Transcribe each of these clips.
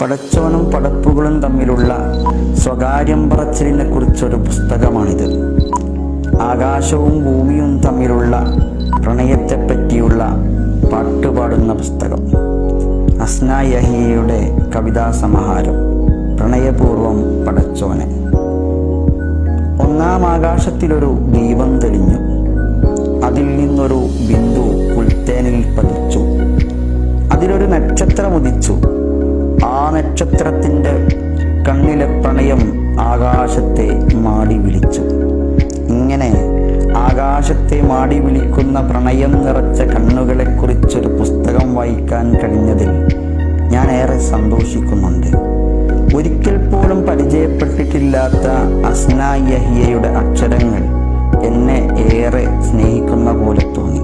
പടച്ചവനും പടപ്പുകളും തമ്മിലുള്ള സ്വകാര്യം പറച്ചിലിനെ കുറിച്ചൊരു പുസ്തകമാണിത്. ആകാശവും ഭൂമിയും തമ്മിലുള്ള പ്രണയത്തെപ്പറ്റിയുള്ള പാട്ടുപാടുന്ന പുസ്തകം. അസ്ന യഹിയയുടെ കവിതാ സമാഹാരം. പ്രണയപൂർവം പടച്ചോനെ ഒന്നാം ആകാശത്തിലൊരു ദീപം തെളിഞ്ഞു. അതിൽ നിന്നൊരു ബിന്ദു പുൽത്തേനിൽ പതിച്ചു. അതിലൊരു നക്ഷത്രം ഉദിച്ചു ആ നക്ഷത്രത്തിന്റെ കണ്ണിലെ പ്രണയം ആകാശത്തെ മാടി വിളിച്ചു. ഇങ്ങനെ ആകാശത്തെ മാടി വിളിക്കുന്ന പ്രണയം നിറച്ച കണ്ണുകളെ കുറിച്ചൊരു പുസ്തകം വായിക്കാൻ കഴിഞ്ഞതിൽ ഞാൻ ഏറെ സന്തോഷിക്കുന്നുണ്ട്. ഒരിക്കൽ പോലും പരിചയപ്പെട്ടിട്ടില്ലാത്ത അസ്നായഹിയയുടെ അക്ഷരങ്ങൾ എന്നെ ഏറെ സ്നേഹിക്കുന്ന പോലെ തോന്നി.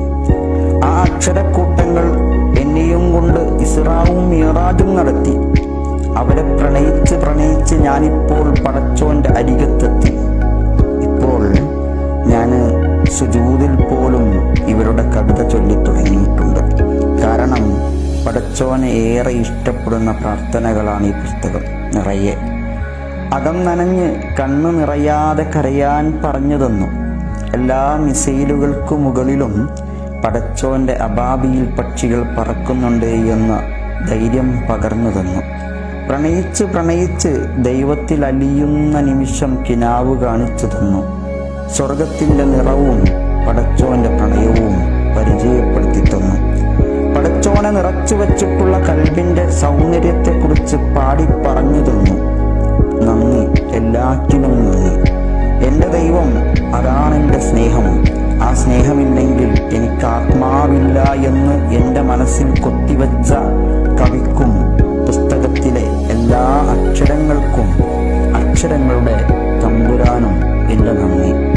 ആ ഇസ്രാവും മിറാജും നടത്തി. അവരെ പ്രണയിച്ച് പ്രണയിച്ച് ഞാനിപ്പോൾ പടച്ചോന്റെ അരികത്തെത്തി. ഇപ്പോൾ ഞാൻ സുജൂതിൽ പോലും ഇവരുടെ കവിത ചൊല്ലി തുടങ്ങിയിട്ടുണ്ട്. കാരണം പടച്ചോനെ ഏറെ ഇഷ്ടപ്പെടുന്ന പ്രാർത്ഥനകളാണ് ഈ പുസ്തകം നിറയെ. അകം നനഞ്ഞ് കണ്ണു നിറയാതെ കരയാൻ പറഞ്ഞു തന്നു എല്ലാ മിസൈലുകൾക്കു മുകളിലും പടച്ചോന്റെ അബാബിയിൽ പക്ഷികൾ പറക്കുന്നുണ്ട് എന്ന് ധൈര്യം പകർന്നു തന്നു. പ്രണയിച്ച് പ്രണയിച്ച് ദൈവത്തിൽ അലിയുന്ന നിമിഷം കിനാവ് കാണിച്ചു തന്നു. സ്വർഗത്തിന്റെ നിറവും പടച്ചോന്റെ പ്രണയവും പരിചയപ്പെടുത്തി തന്നു. പടച്ചോനെ നിറച്ചു വച്ചിട്ടുള്ള കൽബിന്റെ സൗന്ദര്യത്തെക്കുറിച്ച് പാടി പറഞ്ഞു തന്നു. നന്ദി എല്ലാറ്റിനും നന്ദി. എന്റെ ദൈവം അതാണ് എന്റെ സ്നേഹം. ആ സ്നേഹമില്ലെങ്കിൽ എനിക്ക് ആത്മാവില്ല എന്ന് എന്റെ മനസ്സിൽ കൊത്തിവെച്ച അക്ഷരങ്ങളുടെ തമ്പുരാനും എന്റെ നന്ദി.